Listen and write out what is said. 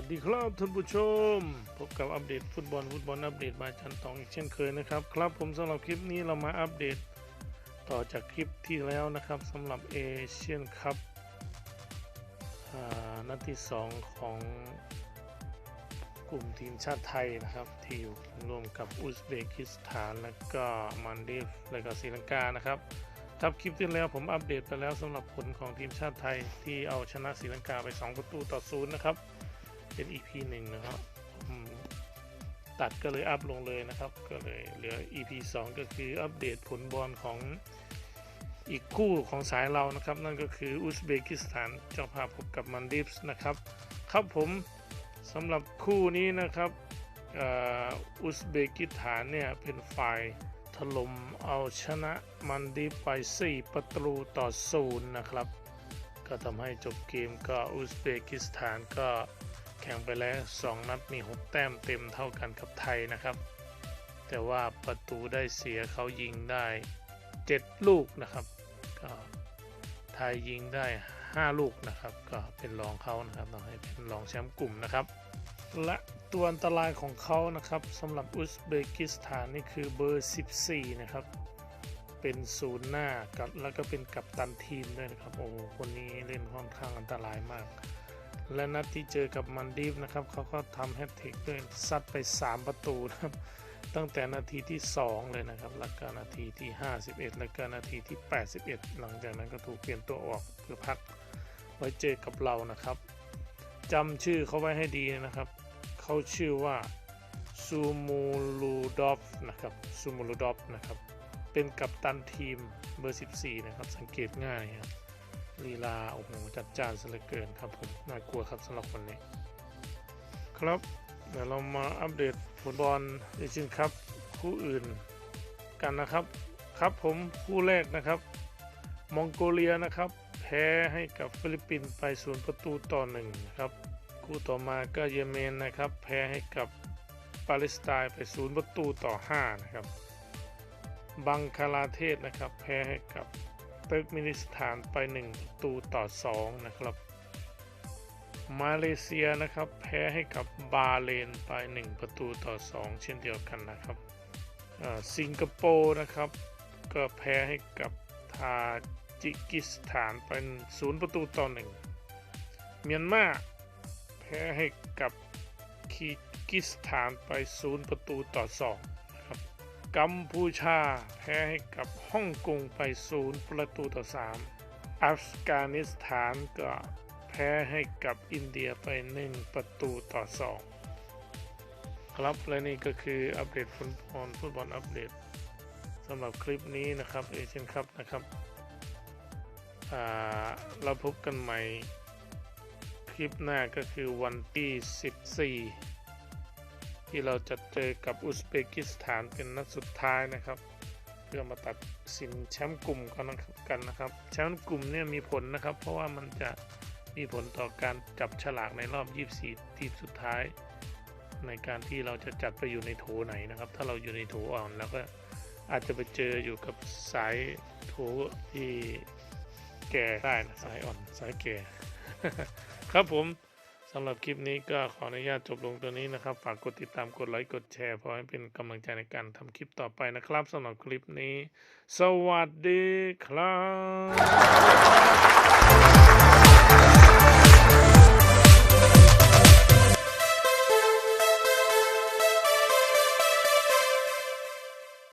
วัสดีครับท่านผู้ชม พบกับอัปเดตฟุตบอลฟุตบอลอัปเดตมาจันตองอีกเช่นเคยนะครับครับผมสำหรับคลิปนี้เรามาอัปเดต ต่อจากคลิปที่แล้วนะครับสำหรับเอเชียนคัพนัดที่ 2 ของกลุ่มทีมชาติไทยนะครับ ที่อยู่ร่วมกับอุซเบกิสถานและก็มันดีฟและก็ศรีลังกานะครับครับคลิปที่แล้วผมอัปเดตไปแล้วสำหรับผลของทีมชาติไทยที่เอาชนะศรีลังกาไป 2 ประตูต่อศูนย์นะครับ เป็น EP หนึ่งนะครับตัดก็เลยอัพลงเลยนะครับ ก็เลยเหลือ EP 2 ก็คืออัปเดตผลบอลของอีกคู่ของสายเรานะครับ นั่นก็คืออุซเบกิสถานเจ้าภาพพบกับมันดิฟส์นะครับ ครับผมสำหรับคู่นี้นะครับอุซเบกิสถานเนี่ยเป็นฝ่ายถล่มเอาชนะมันดีฟไป 4 ประตูต่อศูนย์นะครับ ก็ทำให้จบเกมก็อุซเบกิสถานก็ แข่งไปแล้ว 2 นัดมี6แต้มเต็มเท่ากันกับไทยนะครับ แต่ว่าประตูได้เสียเขายิงได้ 7 ลูกนะครับก็ไทยยิงได้ 5 ลูกนะครับ ก็เป็นรองเขานะครับต้องให้เป็นรองแชมป์กลุ่มนะครับ และตัวอันตรายของเขานะครับสำหรับอุซเบกิสถานนี่คือเบอร์ 14 นะครับ เป็นศูนย์หน้ากับแล้วก็เป็นกัปตันทีมด้วยนะครับ โอ้โหคนนี้เล่นค่อนข้างอันตรายมาก และนัดที่เจอกับมันดีฟนะครับเขาก็ทำแฮตทริกด้วยซัดไป 3 ประตูนะครับ ตั้งแต่นาทีที่ 2 เลยนะครับ แล้วก็นาทีที่ 51 แล้วก็นาทีที่ 81 หลังจากนั้นก็ถูกเปลี่ยนตัวออกเพื่อพักไว้เจอกับเรานะครับจำชื่อเขาไว้ให้ดีนะครับเขาชื่อว่าซูมูลูดอฟนะครับซูมูลูดอฟนะครับเป็นกัปตันทีมเบอร์ 14 นะครับ สังเกตง่ายครับ ลีลาโอ้โหจัดจานซะเลือเกินครับผมน่ากลัวครับสำหรับคนนี้ ครับเดี๋ยวเรามาอัปเดตฟุตบอลเอเชียนคัพคู่อื่นกันนะครับ ครับผมคู่แรกนะครับมองโกเลียนะครับ แพ้ให้กับฟิลิปปินส์ไปศูนย์ประตูต่อหนึ่งนะครับคู่ต่อมาก็เยเมนนะครับ แพ้ให้กับปาเลสไตน์ไปศูนย์ประตูต่อ5นะครับบังคลาเทศนะครับ แพ้ให้กับ เติร์กมินิสถานไป 1 ประตูต่อ 2 นะครับ มาเลเซียนะครับแพ้ให้กับบาเลนไป 1 ประตูต่อ 2 เช่นเดียวกันนะครับสิงคโปร์นะครับก็แพ้ให้กับทาจิกิสถานไป0ประตูต่อ1เมียนมาแพ้ให้กับคีร์กิสถานไป0ประตูต่อ2นะครับ กัมพูชา แพ้ให้กับฮ่องกงไป 0 ประตูต่อ 3 อัฟกานิสถานก็แพ้ให้กับอินเดียไป 1 ประตูต่อ 2 ครับและนี่ก็คืออัปเดตฟุตบอลฟุตบอลอัปเดตสำหรับคลิปนี้นะครับเอเชียนคัพนะครับเราพบกันใหม่คลิปหน้าก็คือวันที่ 14 ที่เราจะเจอกับอุซเบกิสถานเป็นนัดสุดท้ายนะครับ เพื่อมาตัดสินแชมป์กลุ่มกันนะครับแชมป์กลุ่มเนี่ยมีผลนะครับ เพราะว่ามันจะมีผลต่อการจับฉลากในรอบ 24 ทีมสุดท้าย ในการที่เราจะจัดไปอยู่ในโถไหนนะครับ ถ้าเราอยู่ในโถอ่อนแล้วก็อาจจะไปเจออยู่กับสายโถที่แก่ได้นะสายอ่อนสายแก่ ครับผม สำหรับคลิปนี้ก็ขออนุญาตจบลงตัวนี้นะครับ ฝากกดติดตามกดไลค์กดแชร์เพื่อให้เป็นกำลังใจในการทำคลิปต่อไปนะครับสำหรับคลิปนี้ สวัสดีครับ